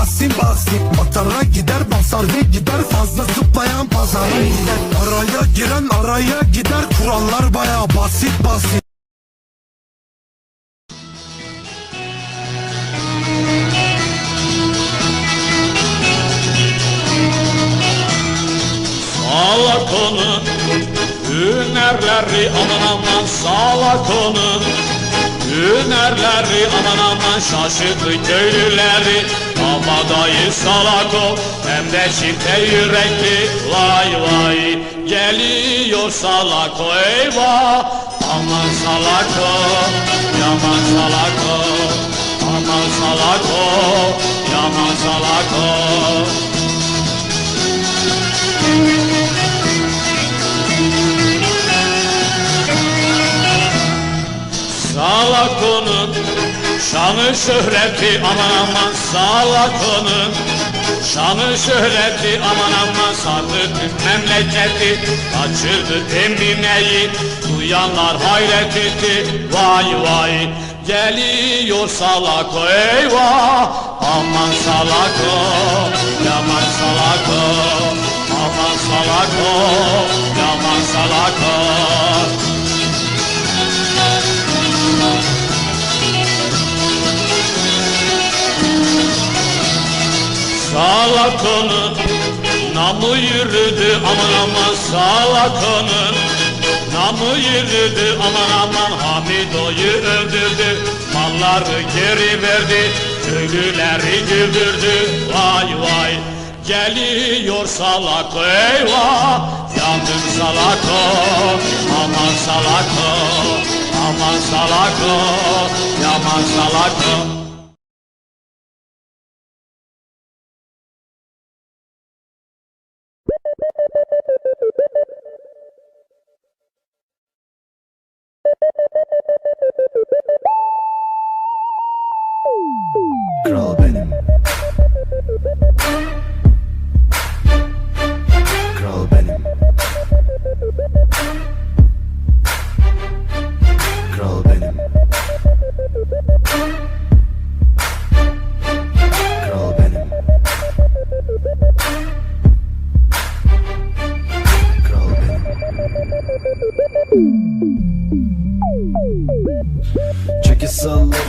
Tahsin bahsin Atara gider basar ve gider. Fazla zıplayan pazar Araya giren araya gider. Kurallar baya basit basit. Salak onu Hünerleri aman aman salak onu Hünerleri aman aman şaşırttı köylüleri. Kabadayı salak o hem de çifte yürekli. Vay vay geliyor salak o eyvah. Aman salak yaman salak o Aman salak yaman salak o Salak onun şanı şöhreti aman aman salak onun Şanı şöhreti aman aman sardı tüm memleketi. Kaçırdı emineyi duyanlar hayret etti. Vay vay geliyor salak o eyvah. Aman salak o yaman salak o. Aman salak o yaman salak Salak onun namı yürüdü aman aman salak onun Namı yürüdü aman aman Hamido'yu öldürdü. Malları geri verdi Köylüleri güldürdü. Vay vay Geliyor salak eyvah! Yandım salak o Aman salak o Aman salak o Yaman salak Kral benim. Kral benim. Kral benim. Kral benim. Kral benim. Çeki salla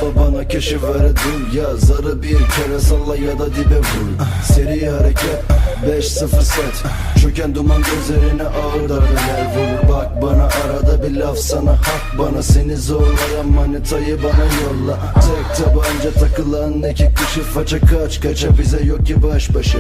babana keşi verdim ya Zarı bir kere salla ya da dibe vur. Seri hareket 5-0 set. Çöken duman gözlerine ağır darbeler vurur Bak bana laf sana hak bana Seni zorlayan manitayı bana yolla. Tek tabanca takılan iki kişi faça kaç Kaça bize yok ki baş başa.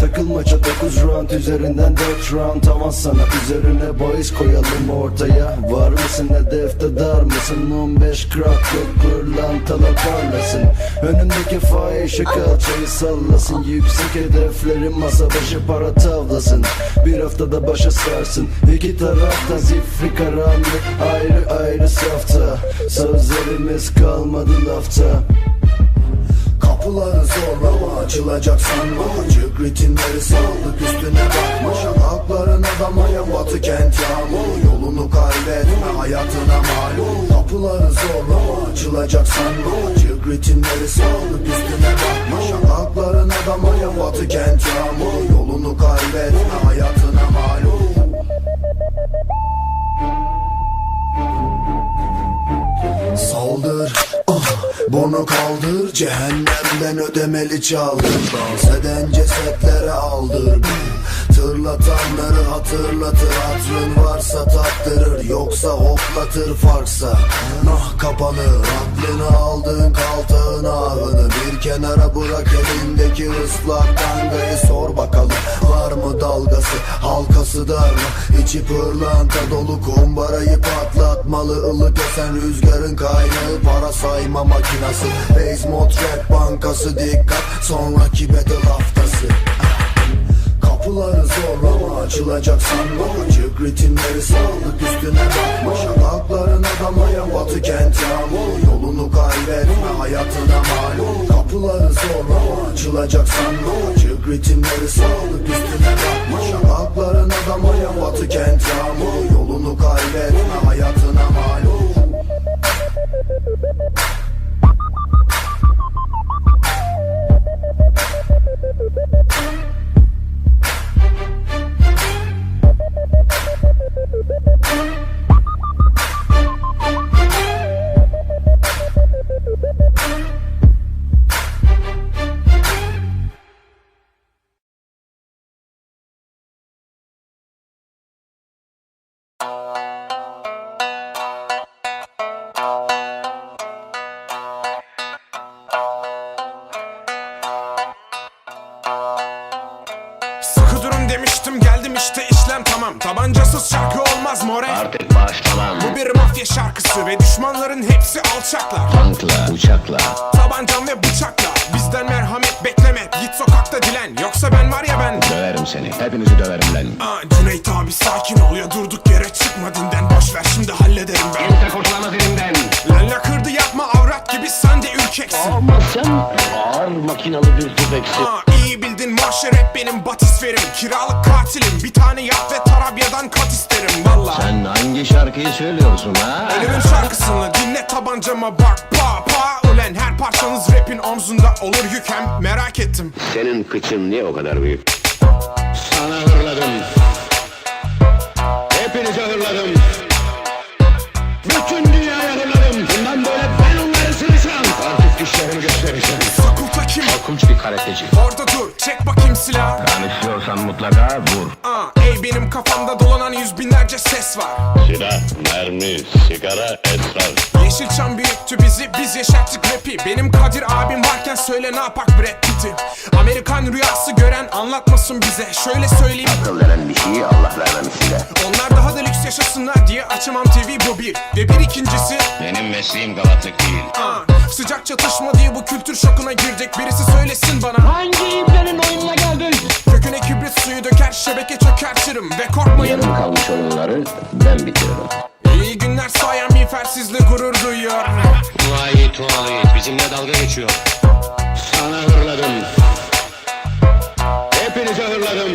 Takılmaça 9 round üzerinden 4 round Tamam sana. Üzerine boys koyalım ortaya. Var mısın hedefte dar mısın? 15 crack yok pırlantalar parlasın. Önündeki fahişe kalçayı sallasın. Yüksek hedeflerin masa başı para tavlasın. Bir haftada başa sarsın. İki tarafta zifri karanlık Ayrı ayrı safta Sözlerimiz kalmadı lafta. Kapıları zorlama açılacak sanma? Çık ritimleri saldık üstüne bakma. Şakakların adamaya batı kent yağmur Yolunu kaybetme hayatına malum. Kapıları zorlama açılacak sanma? Çık ritimleri saldık üstüne bakma. Şakakların adamaya batı kent yağmur Yolunu kaybetme hayatına malum Saldır ah, Bunu kaldır. Cehennemden ödemeli çaldır. Dans eden cesetlere aldır. Tırlatanları hatırlatır. Hatrın varsa tattırır. Yoksa hoplatır farksa. Nah kapanır Aklını aldığın kaltağın ahını. Bir kenara bırak elindeki ıslak tangayı Sor bakalım. Var mı dalgası? Halkası dar mı? İçi pırlanta dolu kumbarayı patlatmalı. Ilık esen rüzgarın kaynağı Para sayma makinası. Base mod rap bankası dikkat. Sonraki battle haftası Kapıları zorlama açılacak sanma. Çık ritimleri saldık üstüne bakma. Şakakların adamaya batı kent yağmur Yolunu kaybetme hayatına malum. Kapıları zorlama açılacak sanma Çık ritimleri saldık üstüne bakma Şakakların adamaya batı kent yağmur. Yolunu kaybetme hayatına malum Vurgusuz şarkı olmaz more. Artık başlamam. Bu bir mafya şarkısı ve düşmanların hepsi alçaklar. Tankla, uçakla Tabancam ve bıçakla. Bizden merhamet bekleme. Git sokakta dilen. Yoksa ben var ya ben. Döverim seni, hepinizi döverim lan Aa, Cüneyt abi sakin ol ya. Durduk yere çıkma dinden. Boş ver şimdi hallederim ben. Kimse kurtulamaz elimden Lalla kırdı yapma avrat gibi sen de ürkeksin. Ama sen ağır makinalı bir tüfeksin Bildin mahşer hep benim batisferim Kiralık katilim bir tane yap ve Tarabya'dan kat isterim valla Sen hangi şarkıyı söylüyorsun ha? Ölümün şarkısını dinle tabancama bak pa pa. Ulen her parçanız rapin omzunda olur yük hem merak ettim. Senin kıçın niye o kadar büyük? Sana hırladım Hepinize hırladım Korkunç bir karateci. Orada dur çek bakayım silah Tanışıyorsan mutlaka vur. Aa, ey benim kafamda dolanan yüz binlerce ses var. Silah, mermi, sigara, esrar. Yeşilçam büyüttü bizi biz yaşattık rapi. Benim Kadir abim varken söyle ne yapak Brad Pitt'i? Amerikan rüyası gören anlatmasın bize. Şöyle söyleyeyim. Akıl veren bir şeyi Allah vermemiş size Onlar daha da yaşasınlar diye açamam TV bu bir Ve bir ikincisi Benim mesleğim galatlık değil. Aa, Sıcak çatışma diye bu kültür şokuna girecek Birisi söylesin bana. Hangi iplerin oyununa geldin? Köküne kibrit suyu döker şebeke çökertirim Ve korkmayın. Yarım kalmış oyunları ben bitiririm İyi günler sayan miğfersizle gurur duyuyor. Vay tuvalet bizimle dalga geçiyor. Sana hırladım. Hepinize hırladım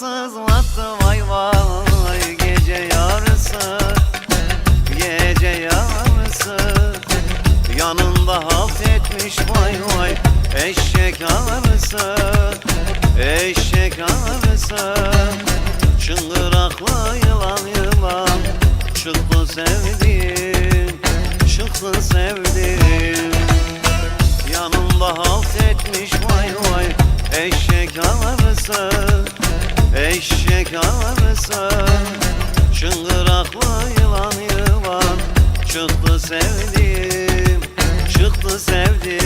sızlattı vay vay gece yarısı Gece yarısı. Yanında halt etmiş vay vay Eşek arısı Eşek arısı. Çıngıraklı yılan yılan Çıktı sevdim Eşek arısı Çıngıraklı yılan yılan Çıktı sevdim Çıktı sevdim